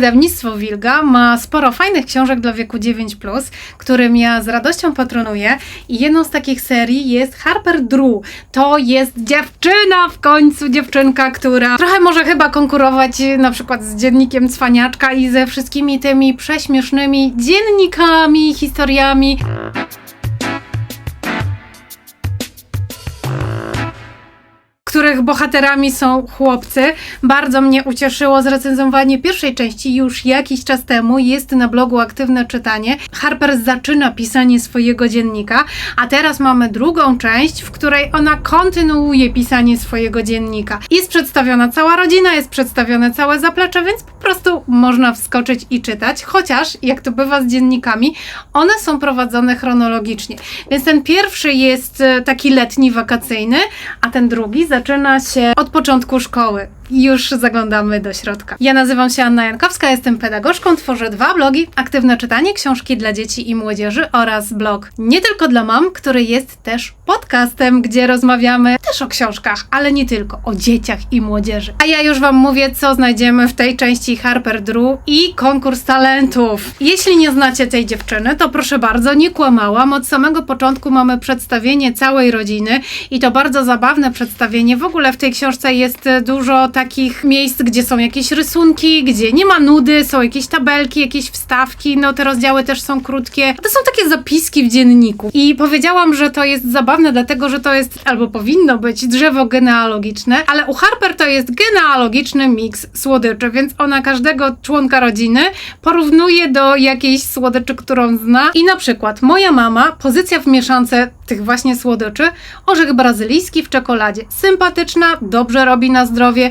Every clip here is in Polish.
Wydawnictwo Wilga ma sporo fajnych książek dla wieku 9, którym ja z radością patronuję. I jedną z takich serii jest Harper Drew. To jest dziewczyna w końcu, dziewczynka, która trochę może chyba konkurować na przykład z dziennikiem Cwaniaczka i ze wszystkimi tymi prześmiesznymi dziennikami, historiami. Których bohaterami są chłopcy. Bardzo mnie ucieszyło zrecenzowanie pierwszej części już jakiś czas temu. Jest na blogu aktywne czytanie. Harper zaczyna pisanie swojego dziennika, a teraz mamy drugą część, w której ona kontynuuje pisanie swojego dziennika. Jest przedstawiona cała rodzina, jest przedstawione całe zaplecze, więc po prostu można wskoczyć i czytać. Chociaż, jak to bywa z dziennikami, one są prowadzone chronologicznie. Więc ten pierwszy jest e, taki letni, wakacyjny, a ten drugi zaczyna się od początku szkoły. Już zaglądamy do środka. Ja nazywam się Anna Jankowska, jestem pedagogzką, tworzę dwa blogi: Aktywne czytanie, książki dla dzieci i młodzieży oraz blog nie tylko dla mam, który jest też podcastem, gdzie rozmawiamy też o książkach, ale nie tylko, o dzieciach i młodzieży. A ja już Wam mówię, co znajdziemy w tej części Harper Drew i konkurs talentów. Jeśli nie znacie tej dziewczyny, to proszę bardzo, nie kłamałam. Od samego początku mamy przedstawienie całej rodziny i to bardzo zabawne przedstawienie. W ogóle w tej książce jest dużo takich miejsc, gdzie są jakieś rysunki, gdzie nie ma nudy, są jakieś tabelki, jakieś wstawki, no te rozdziały też są krótkie. To są takie zapiski w dzienniku. I powiedziałam, że to jest zabawne, dlatego że to jest, albo powinno być, drzewo genealogiczne, ale u Harper to jest genealogiczny miks słodyczy, więc ona każdego członka rodziny porównuje do jakiejś słodyczy, którą zna. I na przykład moja mama, pozycja w mieszance tych właśnie słodyczy, orzech brazylijski w czekoladzie. Sympatyczna, dobrze robi na zdrowie,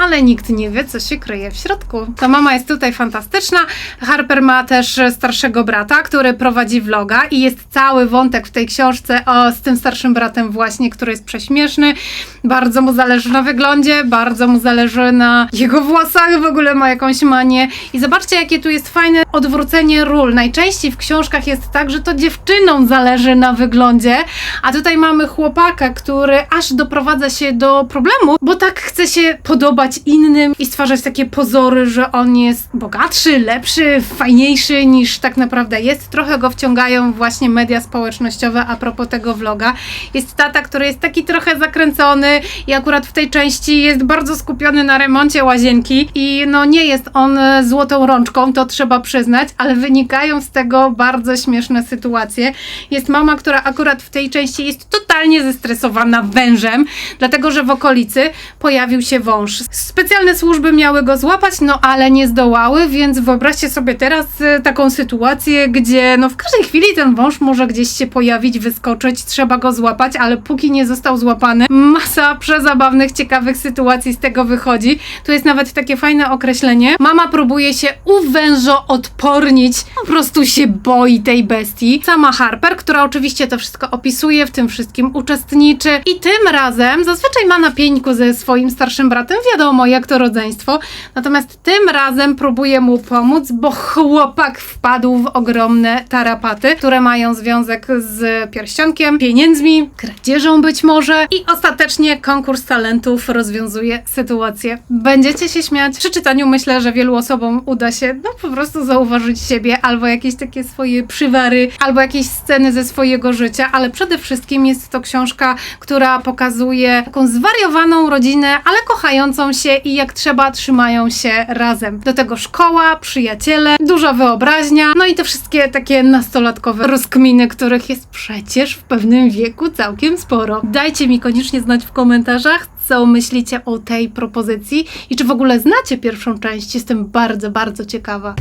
ale nikt nie wie, co się kryje w środku. Ta mama jest tutaj fantastyczna. Harper ma też starszego brata, który prowadzi vloga i jest cały wątek w tej książce o, z tym starszym bratem właśnie, który jest prześmieszny. Bardzo mu zależy na wyglądzie, bardzo mu zależy na jego włosach, w ogóle ma jakąś manię. I zobaczcie, jakie tu jest fajne odwrócenie ról. Najczęściej w książkach jest tak, że to dziewczynom zależy na wyglądzie, a tutaj mamy chłopaka, który aż doprowadza się do problemu, bo tak chce się podobać innym i stwarzać takie pozory, że on jest bogatszy, lepszy, fajniejszy niż tak naprawdę jest. Trochę go wciągają właśnie media społecznościowe a propos tego vloga. Jest tata, który jest taki trochę zakręcony i akurat w tej części jest bardzo skupiony na remoncie łazienki i no nie jest on e, złotą rączką, to trzeba przyznać, ale wynikają z tego bardzo śmieszne sytuacje. Jest mama, która akurat w tej części jest totalnie zestresowana wężem, dlatego że w okolicy pojawił się wąż. Specjalne służby miały go złapać, no ale nie zdołały, więc wyobraźcie sobie teraz e, taką sytuację, gdzie no w każdej chwili ten wąż może gdzieś się pojawić, wyskoczyć, trzeba go złapać, ale póki nie został złapany, masa przezabawnych, ciekawych sytuacji z tego wychodzi. Tu jest nawet takie fajne określenie. Mama próbuje się uwężo odpornić, po prostu się boi tej bestii. Sama Harper, która oczywiście to wszystko opisuje, w tym wszystkim uczestniczy i tym razem zazwyczaj ma na pieńku ze swoim starszym bratem, wiadomo jak to rodzeństwo, natomiast tym razem próbuje mu pomóc, bo chłopak wpadł w ogromne tarapaty, które mają związek z pierścionkiem, pieniędzmi, kradzieżą być może i ostatecznie konkurs talentów rozwiązuje sytuację. Będziecie się śmiać. Przy czytaniu myślę, że wielu osobom uda się no po prostu zauważyć siebie albo jakieś takie swoje przywary, albo jakieś sceny ze swojego życia, ale przede wszystkim to książka, która pokazuje taką zwariowaną rodzinę, ale kochającą się i jak trzeba trzymają się razem. Do tego szkoła, przyjaciele, duża wyobraźnia, no i te wszystkie takie nastolatkowe rozkminy, których jest przecież w pewnym wieku całkiem sporo. Dajcie mi koniecznie znać w komentarzach, co myślicie o tej propozycji i czy w ogóle znacie pierwszą część. Jestem bardzo, bardzo ciekawa.